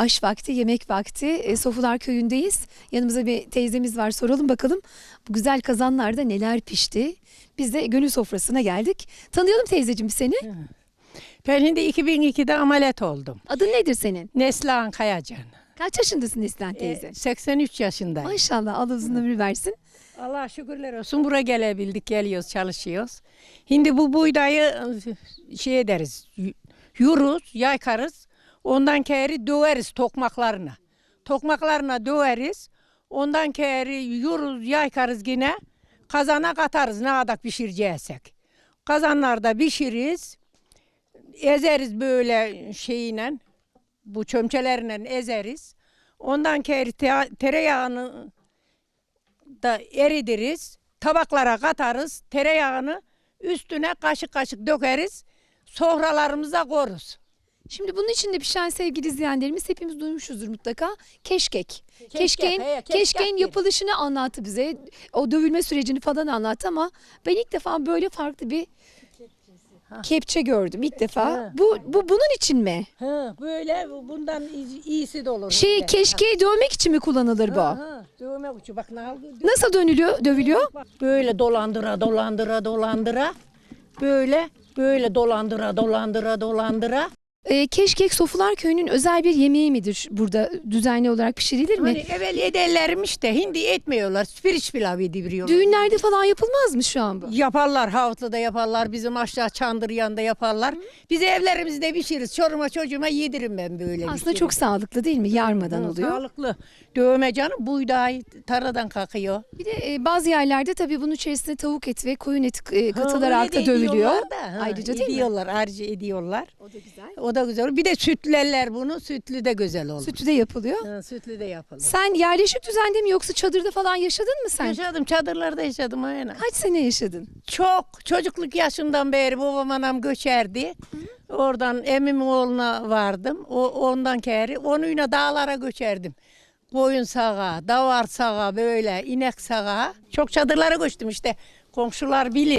aş vakti, yemek vakti. E, Sofular köyündeyiz. Yanımızda bir teyzemiz var. Soralım bakalım bu güzel kazanlarda neler pişti. Biz de gönül sofrasına geldik. Tanıyalım teyzeciğim seni. Ben şimdi 2002'de ameliyat oldum. Adın nedir senin? Neslihan Kayacan. Kaç yaşındasın Neslihan E, teyze? 83 yaşındayım. Maşallah Allah uzun ömür versin. Allah şükürler olsun buraya gelebildik, geliyoruz, çalışıyoruz. Şimdi bu buğdayı e, şey ederiz, yuruz, yaykarız. Ondan keri döveriz tokmaklarına. Tokmaklarına döveriz. Ondan keri yuruz, yaykarız yine. Kazana katarız ne kadar pişireceksek. Kazanlarda pişiririz. Ezeriz böyle şeyle, bu çömçelerle ezeriz. Ondan keri te- tereyağını da eridiriz. Tabaklara katarız. Tereyağını üstüne kaşık kaşık dökeriz. Sofralarımıza koruz. Şimdi bunun içinde pişen sevgili izleyenlerimiz hepimiz duymuşuzdur mutlaka. Keşkek. Keşkek, Keşkeğin, he, keşkek keşkeğin yapılışını anlattı bize. O dövülme sürecini falan anlattı ama ben ilk defa böyle farklı bir kepçe gördüm ilk defa. Ha. Bu bu bunun için mi? Ha, böyle bundan iyi- iyisi de olur. Şey böyle. keşkeği dövmek için mi kullanılır bu? Dövme uçu bak ne aldı. Nasıl dönülüyor, dövülüyor? Böyle dolandıra dolandıra dolandıra. Böyle böyle dolandıra dolandıra dolandıra. Ee, keşkek Sofular Köyü'nün özel bir yemeği midir burada düzenli olarak pişirilir mi? Hani evvel ederlermiş de hindi etmiyorlar. Pirinç pilavı ediviriyorlar. Düğünlerde falan yapılmaz mı şu an bu? Yaparlar Havutlu'da yaparlar. Bizim aşağı Çandır yanında yaparlar. Biz evlerimizde pişiririz. Çoruma çocuğuma yediririm ben böyle bir Aslında şey. çok sağlıklı değil mi? Yarmadan Hı, oluyor. Sağlıklı. Dövme canım buğday taradan kalkıyor. Bir de e, bazı yerlerde tabii bunun içerisine tavuk eti ve koyun eti e, katılarak da dövülüyor. Ayrıca değil mi? ediyorlar, Ayrıca ediyorlar. O da güzel. O da güzel. olur. Bir de sütlerler bunu. Sütlü de güzel olur. Sütü de yapılıyor. Ha, sütlü de yapılır. Sen yerleşik düzende mi yoksa çadırda falan yaşadın mı sen? Yaşadım çadırlarda yaşadım aynen. Kaç sene yaşadın? Çok çocukluk yaşından beri babam anam göçerdi. Oradan emimin oğluna vardım. O ondan keri onunla dağlara göçerdim. Koyun sağa, davar sağa böyle inek sağa. Çok çadırlara göçtüm işte. Komşular bilir.